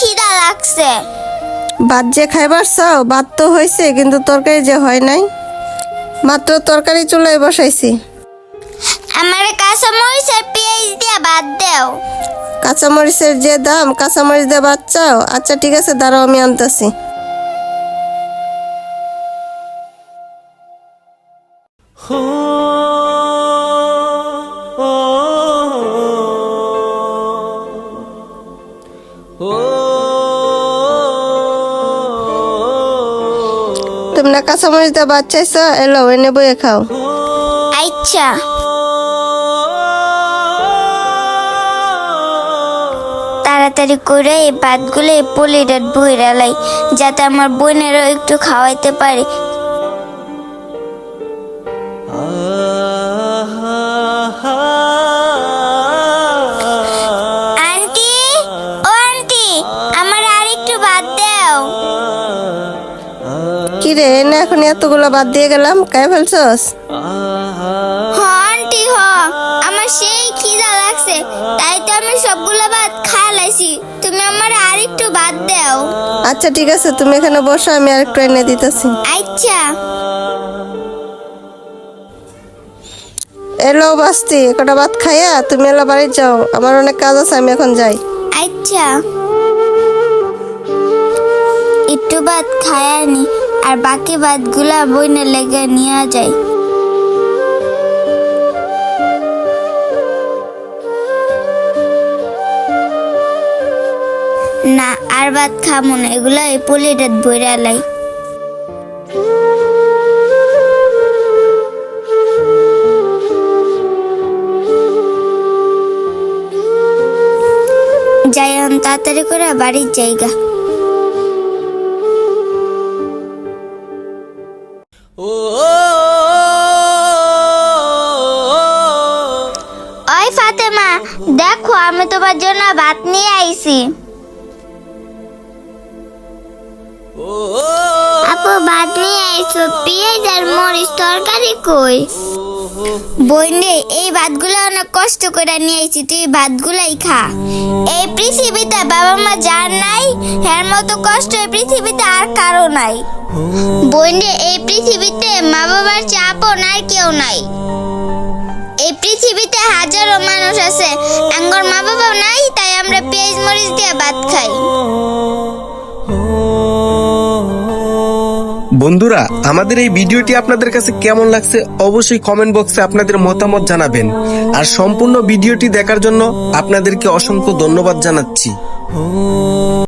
খিদা লাগছে ভাত যে খাইবার চাও ভাত তো হয়েছে কিন্তু তরকারি যে হয় নাই মাত্র তরকারি চুলায় বসাইছি আমার কাঁচা মরিচ আর পেঁয়াজ দিয়ে ভাত দাও কাঁচামরিচের যে দাম কাঁচামরিচ দিয়ে ভাত চাও আচ্ছা ঠিক আছে দাঁড়াও আমি আনতেছি তুমি না কাঁচামরিচ দিয়ে ভাত চাইছো, এলো, এনে বইয়ে খাও। আচ্ছা। তাড়াতাড়ি করে এই ভাতগুলো এই পলিটার বইরালাই যাতে আমার বোনেরও একটু খাওয়াইতে পারে। কি রে এনে এখন এতগুলো বাদ দিয়ে গেলাম খাই ফেলছস? হ আন্টি হ। আমার সেই খিদা লাগছে তাই তো আমি সবগুলো ভাত খাই লাইছি তুমি আমার আর একটু ভাত দাও। আচ্ছা ঠিক আছে তুমি এখানে বসো আমি আর একটু এনে দিতেছি। আচ্ছা। এলো বাস্তি কটা ভাত খাইয়া তুমি এলো বাড়ি যাও আমার অনেক কাজ আছে আমি এখন যাই। আচ্ছা। একটু ভাত খায়ানি আর বাকি ভাতগুলা বইনে লেগে নিয়ে যায় না, আর ভাত খামো না, এগুলা এই পলিটাত বইরা লাই। যাই তাড়াতাড়ি করে বাড়ির জায়গা। ফাতেমা, দেখো আমি তোমার জন্য ভাত নিয়ে আইছি। আপু, ভাত নিয়ে আইছো পেঁয়াজ আর মরিচ তরকারি কই? বইনে, এই ভাতগুলো অনেক কষ্ট করে নিয়ে আইছি, তুই ভাতগুলাই খা। এই পৃথিবীতে বাবা মা যার নাই এর মতো কষ্ট এই পৃথিবীতে আর কারও নাই। বইনে, এই পৃথিবীতে মা বাবার চাপও নাই, কেউ নাই। পৃথিবীতে হাজারো মানুষ আছে। আঙ্গর মা বাবা নাই, তাই আমরা পেঁয়াজ, মরিচ দিয়ে ভাত খাই। বন্ধুরা, আমাদের এই ভিডিওটি আপনাদের কাছে কেমন লাগছে অবশ্যই কমেন্ট বক্সে আপনাদের মতামত জানাবেন। আর সম্পূর্ণ ভিডিওটি দেখার জন্য আপনাদেরকে অসংখ্য ধন্যবাদ জানাচ্ছি।